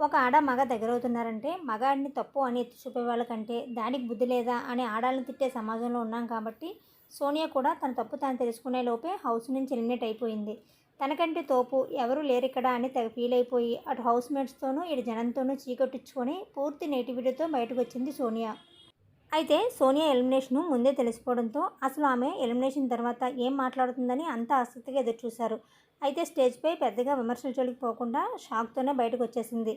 ఒక ఆడ మగ దగ్గరవుతున్నారంటే మగాడిని తప్పు అని ఎత్తి చూపే వాళ్ళకంటే దానికి బుద్ధి లేదా అని ఆడాలను తిట్టే సమాజంలో ఉన్నాం కాబట్టి సోనియా కూడా తన తప్పు తాను తెలుసుకునే లోపే హౌస్ నుంచి ఎలిమినేట్ అయిపోయింది. తనకంటే తోపు ఎవరు లేరిక్కడ అని తెగ ఫీల్ అయిపోయి అటు హౌస్ మేట్స్తోనూ ఇటు జనంతోనూ చీకొట్టించుకొని పూర్తి నేటివిటీతో బయటకు వచ్చింది సోనియా. అయితే సోనియా ఎలిమినేషన్ ముందే తెలిసిపోవడంతో అసలు ఆమె ఎలిమినేషన్ తర్వాత ఏం మాట్లాడుతుందని అంతా ఆసక్తిగా ఎదురుచూశారు. అయితే స్టేజ్పై పెద్దగా విమర్శల జోలికి పోకుండా షాక్తోనే బయటకు వచ్చేసింది.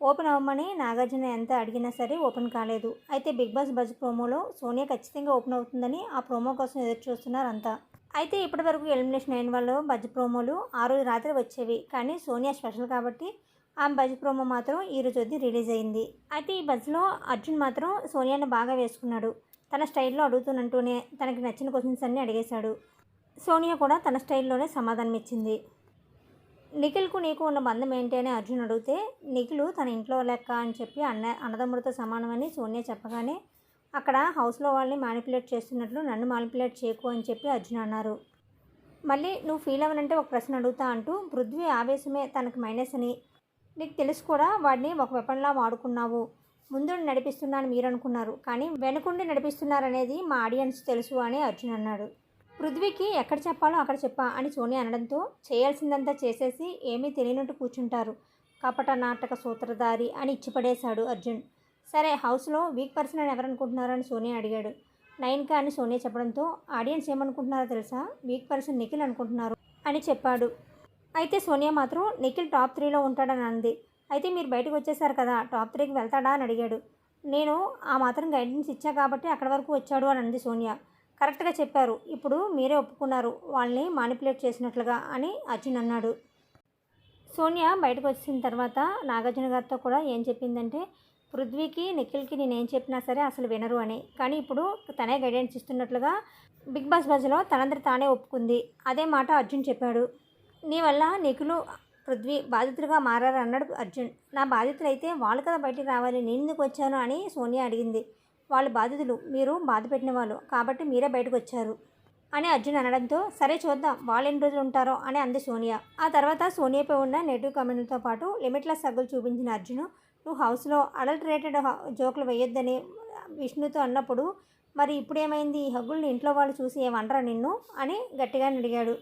ఓపెన్ అవ్వమని నాగార్జున ఎంత అడిగినా సరే ఓపెన్ కాలేదు. అయితే బిగ్ బాస్ బజ్ ప్రోమోలో సోనియా ఖచ్చితంగా ఓపెన్ అవుతుందని ఆ ప్రోమో కోసం ఎదురుచూస్తున్నారు అంతా. అయితే ఇప్పటివరకు ఎలిమినేషన్ అయిన వాళ్ళు బజ్ ప్రోమోలు ఆ రోజు రాత్రి వచ్చేవి. కానీ సోనియా స్పెషల్ కాబట్టి ఆ బజ్ ప్రోమో మాత్రం ఈ రోజు వద్ది రిలీజ్ అయింది. అయితే ఈ బజ్లో అర్జున్ మాత్రం సోనియాని బాగా వేసుకున్నాడు. తన స్టైల్లో అడుగుతున్నట్టునే తనకి నచ్చిన క్వశ్చన్స్ అన్నీ అడిగేశాడు. సోనియా కూడా తన స్టైల్లోనే సమాధానం ఇచ్చింది. నిఖిల్కు నీకు ఉన్న బంధం ఏంటి అని అర్జున్ అడిగితే నిఖిల్ తన ఇంట్లో లెక్క అని చెప్పి అన్న అన్నదమ్ముడితో సమానమని సోనియా చెప్పగానే అక్కడ హౌస్లో వాళ్ళని మ్యానిపులేట్ చేస్తున్నట్లు నన్ను మ్యానిపులేట్ చేయకు అని చెప్పి అర్జున్ అన్నారు. మళ్ళీ నువ్వు ఫీల్ అవ్వనంటే ఒక ప్రశ్న అడుగుతా అంటూ పృథ్వీ ఆవేశమే తనకు మైనస్ అని నీకు తెలుసు కూడా వాడిని ఒక వెపన్లా వాడుకున్నావు. ముందు నడిపిస్తున్నాను మీరు అనుకున్నారు కానీ వెనుకుండి నడిపిస్తున్నారనేది మా ఆడియన్స్ తెలుసు అని అర్జున్ అన్నాడు. పృథ్వీకి ఎక్కడ చెప్పాలో అక్కడ చెప్పా అని సోని అనడంతో చేయాల్సిందంతా చేసేసి ఏమీ తెలియనట్టు కూర్చుంటారు. కపట నాటక సూత్రధారి అని ఇచ్చిపడేశాడు అర్జున్. సరే హౌస్లో వీక్ పర్సన్ అని ఎవరనుకుంటున్నారో అని సోనియా అడిగాడు నైన్కా అని సోనియా చెప్పడంతో ఆడియన్స్ ఏమనుకుంటున్నారో తెలుసా? వీక్ పర్సన్ నిఖిల్ అనుకుంటున్నారు అని చెప్పాడు. అయితే సోనియా మాత్రం నిఖిల్ టాప్ త్రీలో ఉంటాడని అంది. అయితే మీరు బయటకు వచ్చేసారు కదా టాప్ త్రీకి వెళ్తాడా అని అడిగాడు. నేను ఆ మాత్రం గైడెన్స్ ఇచ్చా కాబట్టి అక్కడి వరకు వచ్చాడు అని అంది సోనియా. కరెక్ట్గా చెప్పారు. ఇప్పుడు మీరే ఒప్పుకున్నారు. వాళ్ళని మానిపులేట్ చేసినట్లుగా అని అర్జున్ అన్నాడు. సోనియా బయటకు వచ్చిన తర్వాత నాగార్జున గారితో కూడా ఏం చెప్పిందంటే పృథ్వీకి నిఖిల్కి నేను ఏం చెప్పినా సరే అసలు వినరు అని. కానీ ఇప్పుడు తనే గైడెన్స్ ఇస్తున్నట్లుగా బిగ్ బాస్ బజ్లో తనందరి తానే ఒప్పుకుంది. అదే మాట అర్జున్ చెప్పాడు. నీ వల్ల నిఖిలు పృథ్వీ బాధితులుగా మారారు అన్నాడు అర్జున్. నా బాధితులు అయితే వాళ్ళు కదా బయటికి రావాలి నేను ఎందుకు వచ్చాను అని సోనియా అడిగింది. వాళ్ళు బాధితులు మీరు బాధ పెట్టిన వాళ్ళు కాబట్టి మీరే బయటకు వచ్చారు అని అర్జున్ అనడంతో సరే చూద్దాం వాళ్ళు ఎన్ని రోజులు ఉంటారో అని అంది సోనియా. ఆ తర్వాత సోనియాపై ఉన్న నెగిటివ్ కామెంట్లతో పాటు లిమిట్లెస్ సగ్గులు చూపించిన అర్జున్ నువ్వు హౌస్లో అడల్టరేటెడ్ జోకులు వేయొద్దని విష్ణుతో అన్నప్పుడు మరి ఇప్పుడేమైంది? ఈ హగ్గుల్ని ఇంట్లో వాళ్ళు చూసి ఏమనరా నిన్ను? అని గట్టిగా అడిగాడు.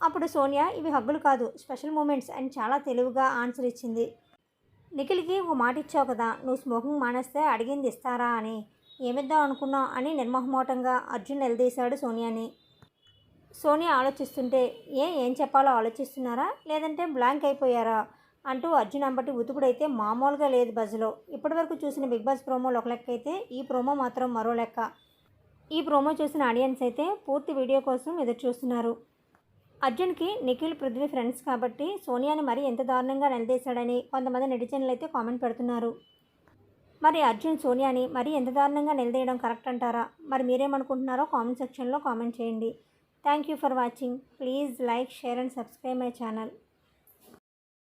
అప్పుడు సోనియా ఇవి హగ్గులు కాదు స్పెషల్ మూమెంట్స్ అని చాలా తెలివిగా ఆన్సర్ ఇచ్చింది. నిఖిల్కి ఓ మాట ఇచ్చావు కదా నువ్వు స్మోకింగ్ మానేస్తే అడిగింది ఇస్తారా అని ఏమిద్దాం అనుకున్నావు అని నిర్మోహమోటంగా అర్జున్ నిలదీశాడు సోనియాని. సోనియా ఆలోచిస్తుంటే ఏ ఏం చెప్పాలో ఆలోచిస్తున్నారా లేదంటే బ్లాంక్ అయిపోయారా అంటూ అర్జున్ అంబటి ఉతుకుడైతే మామూలుగా లేదు బజ్లో ఇప్పటివరకు చూసిన బిగ్ బాస్ ప్రోమోలు ఒక లెక్క అయితే ఈ ప్రోమో మాత్రం మరో లెక్క. ఈ ప్రోమో చూసిన ఆడియన్స్ అయితే పూర్తి వీడియో కోసం ఎదురు చూస్తున్నారు అర్జున్కి నిఖిల్ పృథ్వీ ఫ్రెండ్స్ కాబట్టి సోనియాని మరీ ఎంత దారుణంగా నిలదీశాడని కొంతమంది నెటిజన్లు అయితే కామెంట్ పెడుతున్నారు. మరి అర్జున్ సోనియాని మరీ ఎంత దారుణంగా నిలదీయడం కరెక్ట్ అంటారా? మరి మీరేమనుకుంటున్నారో కామెంట్ సెక్షన్లో కామెంట్ చేయండి. Thank you for watching. Please like share and subscribe my channel.